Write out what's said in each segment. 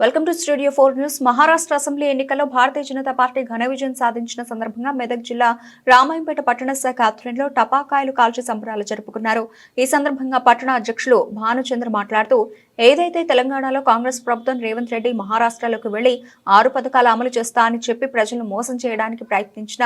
Welcome to studio four news Maharashtra assembly ఎన్నికల్లో Bharatiya Janata party ఘన విజయం సాధించిన సందర్భంగా మెదక్ జిల్లా రామాయంపేట పట్టణ శాఖ ఆధ్వర్యంలో టపాకాయలు కాల్చి సంబరాలు జరుపుకున్నారు. ఈ సందర్భంగా పట్టణ అధ్యక్షులు భానుచంద్ర మాట్లాడుతూ ఏదైతే తెలంగాణలో కాంగ్రెస్ ప్రభుత్వం రేవంత్ రెడ్డి మహారాష్ట్రలోకి వెళ్ళి ఆరు పథకాలు అమలు చేస్తా అని చెప్పి ప్రజలను మోసం చేయడానికి ప్రయత్నించిన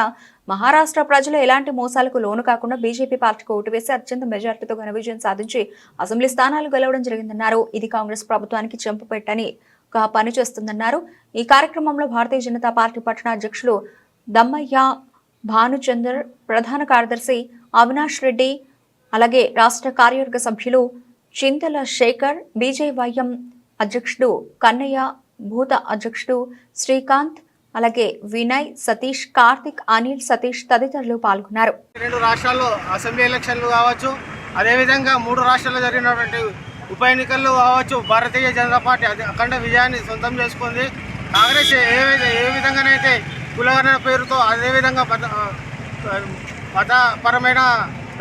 మహారాష్ట్ర ప్రజలు ఎలాంటి మోసాలకు లోను కాకుండా బీజేపీ పార్టీకి ఓటు వేసి అత్యంత మెజార్టీతో ఘన విజయం సాధించి అసెంబ్లీ స్థానాలు గెలవడం జరిగిందన్నారు. ఇది కాంగ్రెస్ ప్రభుత్వానికి చెంపు పెట్టని గా పనిచేస్తుందన్నారు ఈ కార్యక్రమంలో భారతీయ జనతా పార్టీ పట్టణ అధ్యక్షులు దమ్మయ్య భానుచందర్ ప్రధాన కార్యదర్శి అవినాష్ రెడ్డి అలాగే రాష్ట్ర కార్యవర్గ సభ్యులు చింతల శేఖర్ బీజేవైఎం అధ్యక్షుడు కన్నయ్య భూత అధ్యక్షుడు శ్రీకాంత్ అలాగే వినయ్ సతీష్ కార్తిక్ అనిల్ సతీష్ తదితరులు పాల్గొన్నారు. రెండు రాష్ట్రాల్లో అసెంబ్లీ ఎలక్షన్లు కావచ్చు. అదేవిధంగా మూడు రాష్ట్రాల్లో జరిగినటువంటి ఉప ఎన్నికల్లో కావచ్చు భారతీయ జనతా పార్టీ అదే అఖండ విజయాన్ని సొంతం చేసుకుంది. కాంగ్రెస్ ఏ ఏ విధంగానైతే కులగణన పేరుతో అదేవిధంగా మత మతపరమైన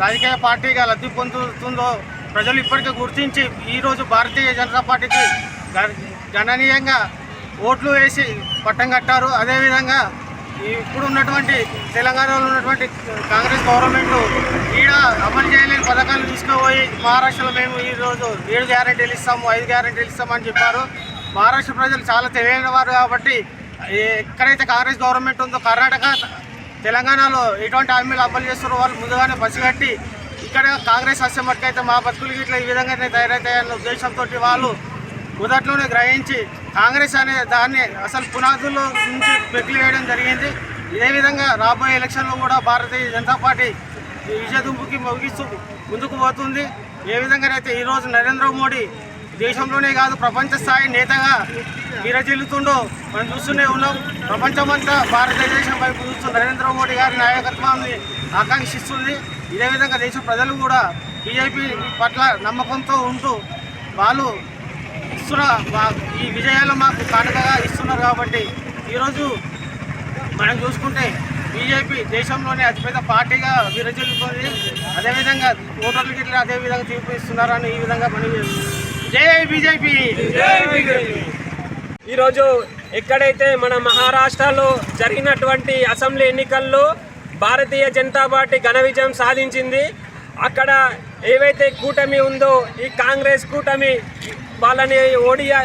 రాజకీయ పార్టీగా లబ్ధి పొందుతుందో ప్రజలు ఇప్పటికే గుర్తించి ఈరోజు భారతీయ జనతా పార్టీకి గ- గణనీయంగా ఓట్లు వేసి పట్టం కట్టారు. అదేవిధంగా ఇప్పుడు ఉన్నటువంటి తెలంగాణలో ఉన్నటువంటి కాంగ్రెస్ గవర్నమెంట్ ఈడ అమలు చేయలేని మరి మహారాష్ట్రలో మేము ఈరోజు ఏడు గ్యారెంటీలు ఇస్తాము ఐదు గ్యారెంటీలు ఇస్తామని చెప్పారు. మహారాష్ట్ర ప్రజలు చాలా తెలియని వారు కాబట్టి ఎక్కడైతే కాంగ్రెస్ గవర్నమెంట్ ఉందో కర్ణాటక తెలంగాణలో ఎటువంటి హామీలు అమలు చేస్తారో వాళ్ళు ముందుగానే పసిగట్టి ఇక్కడ కాంగ్రెస్ వస్తే మటుకైతే మా బతుకులు ఇట్లా ఈ విధంగానే తయారవుతాయన్న ఉద్దేశంతో వాళ్ళు మొదట్లోనే గ్రహించి కాంగ్రెస్ అనే దాన్ని అసలు పునాదుల్లో నుంచి పెకిలివేయడం జరిగింది. ఇదే విధంగా రాబోయే ఎలక్షన్లో కూడా భారతీయ జనతా పార్టీ ఈ విజయదుంపుకి ముగిస్తూ ముందుకు పోతుంది. ఏ విధంగానైతే ఈరోజు నరేంద్ర మోడీ దేశంలోనే కాదు ప్రపంచ స్థాయి నేతగా విరజిల్లుతుండో మనం చూస్తూనే ఉన్నాం. ప్రపంచమంతా భారతదేశం వైపు చూస్తూ నరేంద్ర మోడీ గారి నాయకత్వాన్ని ఆకాంక్షిస్తుంది. ఇదే విధంగా దేశ ప్రజలు కూడా బీజేపీ పట్ల నమ్మకంతో ఉంటూ వాళ్ళు ఇస్తున్న ఈ విజయాలు మాకు కానుకగా ఇస్తున్నారు కాబట్టి ఈరోజు మనం చూసుకుంటే బీజేపీ దేశంలోనే అతిపెద్ద పార్టీగా విరజిల్లుతుంది అదేవిధంగా ఓటర్లు గిట్ల అదే విధంగా తీర్పు ఇస్తున్నారని ఈ విధంగా మనం జై బీజేపీ! ఈరోజు ఎక్కడైతే మన మహారాష్ట్రలో జరిగినటువంటి అసెంబ్లీ ఎన్నికల్లో భారతీయ జనతా పార్టీ ఘన విజయం సాధించింది అక్కడ ఏవైతే కూటమి ఉందో ఈ కాంగ్రెస్ కూటమి వాళ్ళని ఓడియా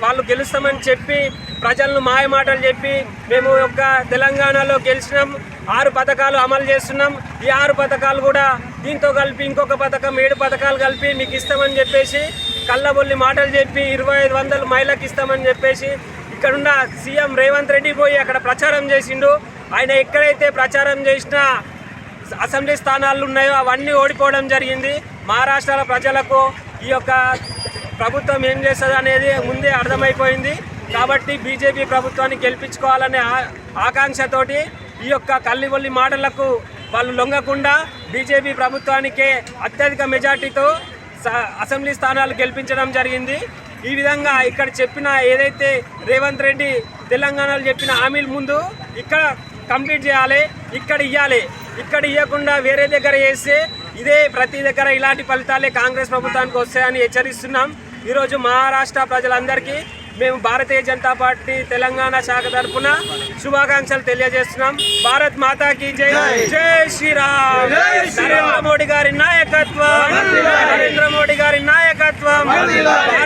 వాళ్ళు గెలుస్తామని చెప్పి ప్రజలను మాయమాటలు చెప్పి మేము యొక్క తెలంగాణలో గెలిచినాం ఆరు పథకాలు అమలు చేస్తున్నాం. ఈ ఆరు పథకాలు కూడా దీంతో కలిపి ఇంకొక పథకం ఏడు పథకాలు కలిపి మీకు ఇస్తామని చెప్పేసి కళ్ళబొల్లి మాటలు చెప్పి ఇరవై ఐదు వందలు మహిళలకు ఇస్తామని చెప్పేసి ఇక్కడున్న సీఎం రేవంత్ రెడ్డి పోయి అక్కడ ప్రచారం చేసిండు. ఆయన ఎక్కడైతే ప్రచారం చేసినా అసెంబ్లీ స్థానాలు ఉన్నాయో అవన్నీ ఓడిపోవడం జరిగింది. మహారాష్ట్ర ప్రజలకు ఈ యొక్క ప్రభుత్వం ఏం చేస్తుంది అనేది ముందే అర్థమైపోయింది. కాబట్టి బీజేపీ ప్రభుత్వాన్ని గెలిపించుకోవాలనే ఆకాంక్షతోటి ఈ యొక్క కల్లివల్లి మాటలకు వాళ్ళు లొంగకుండా బీజేపీ ప్రభుత్వానికే అత్యధిక మెజార్టీతో స- అసెంబ్లీ స్థానాలు గెలిపించడం జరిగింది. ఈ విధంగా ఇక్కడ చెప్పిన ఏదైతే రేవంత్ రెడ్డి తెలంగాణలో చెప్పిన హామీల ముందు ఇక్కడ కంప్లీట్ చేయాలి ఇక్కడ ఇవ్వాలి ఇక్కడ ఇవ్వకుండా వేరే దగ్గర వేస్తే ఇదే ప్రతి దగ్గర ఇలాంటి ఫలితాలే కాంగ్రెస్ ప్రభుత్వానికి వస్తాయని హెచ్చరిస్తున్నాం. ఈరోజు మహారాష్ట్ర ప్రజలందరికీ మేము భారతీయ జనతా పార్టీ తెలంగాణ శాఖ తరఫున శుభాకాంక్షలు తెలియజేస్తున్నాం. భారత్ మాతాకి జై. జై. శ్రీరామ్. నరేంద్ర మోడీ గారి నాయకత్వం. నరేంద్ర మోడీ గారి నాయకత్వం.